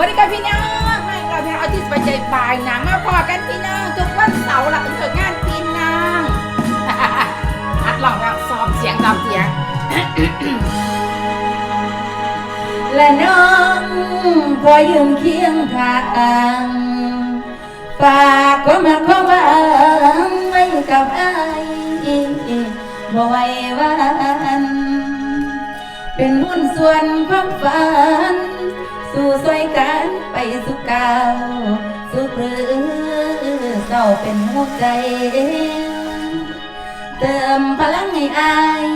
วันนี้กันพี่น้องให้เราพี่น้องเอาที่สบายใจปลายหนังมาพอกันพี่น้องทุกวันเสาร์หลังเลิกงานพี่น้องอัดลองแล้วซ้อมเสียงซ้อมเสียง และน้องพอยืนเคียงข้างฝากความรักความหวังไว้กับไอ้ายบ่ไหวหวัน เป็นหุ้นส่วนความฝัน สู่สวยกันไปสู่กาวสู่หรือเศร้าเป็นหัวใจ เติมพลังให้อาย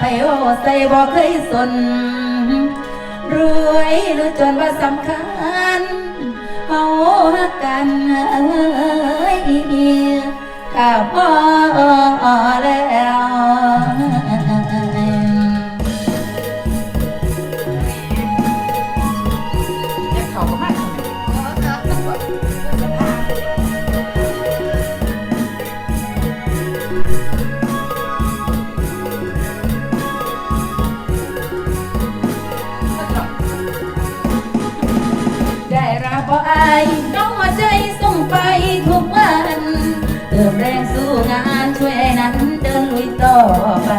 ให้โอใส่บ่เคยสน รวยหรือจนว่าสำคัญเฮาฮักกันเอ้ยข้าพ่อ บ่อายน้องหัวใจส่งไปทุกวันเติมแรงสู้งานช่วยไอ้นั้นเดินลุยต่อไป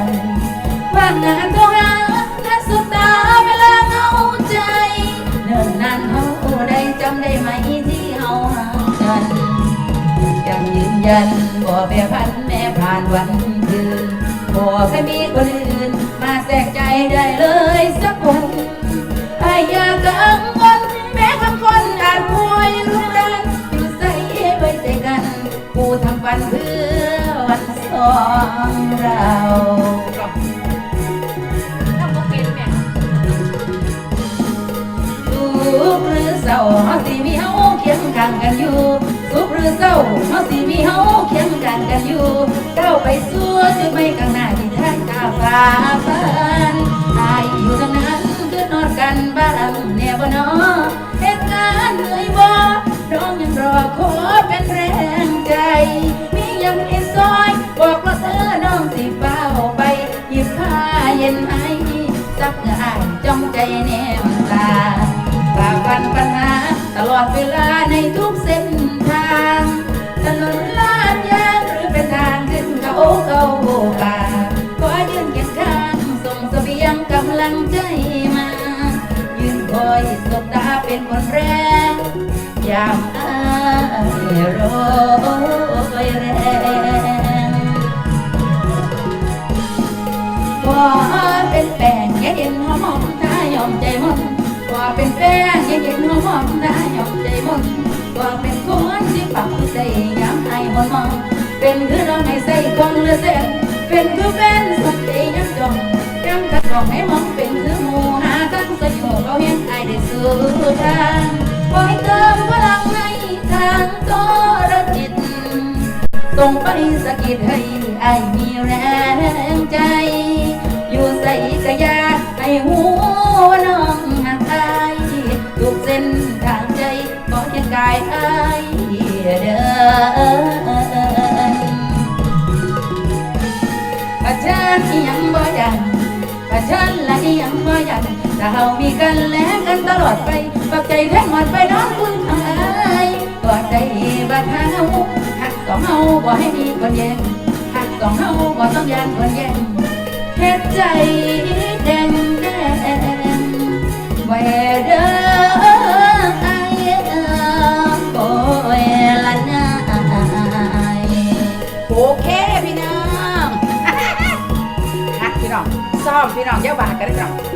ว่างงานโทรหาและสุดตาเวลาเหงาใจเนิ่นนานเฮาได้จำได้ไหมที่เฮาห่างกันยังยืนยันบ่แปรพันแม้ผ่านวันคืนบ่เคยมีคนอื่นมาแทรกใจได้เลยสักคนไอ้ยากัง ของเราทุกหรือเศร้าเฮาสิมีเฮาเคียงข้างกันอยู่สุขหรือเศร้าเฮาสิมีเฮาเคียงข้างกันอยู่ก้าวไปสู่จุดหมายข้างหน้าที่แท้ก้าวฝ่าฟันอ เย็นให้ซับเหงื่อายจ้องใจแนมตาฝ่าฟันปัญหา ตลอดเวลาในทุกเส้นทางถนนลาดยางหรือเป็นทางขึ้นเขาเขาป่าขอยืนเคียงข้างส่งเสบียงกำลังใจมา ยืนคอยสบตาเป็นคนแรกยามอายโรยแรงว่าเป็นแป้งเย็นหอมๆถ้ายอมใจมันว่าเป็นแป้งเย็นๆหอมๆถ้ายอมใจมันว่าเป็นคนที่ปักใจย้ำให้หมดมองเป็นคือเราในใส่กองเรือเส้นเป็นคือเป็นสักใจย้ำจองย้ำกันกองให้มองเป็นคือหมูหากันสยบเราเห็นไอายได้สู้ทางคอยเติมพลังให้ทางโตระจิตส่งไปสะกิดให้ไอมีแรงใจ ให้หัวน้องหักอายทุกเส้นทางใจขอเคียงกายไอายเดินกระชันยังบ่ยันกระชันละยังบ่ยันถ้าเฮามีกันและกันตลอดไปปักใจแท้หมดไปน้องคุณทางไอายตัวใจบัดเฮาหักสองเฮาบ่ให้มีคนแย่งหักสองเฮาบ่ต้องยานคนแย่งเฮ็ดใจ พี่น้องฮักพี่น้องซ้อมพี่น้องเยาวากันพี่น้อง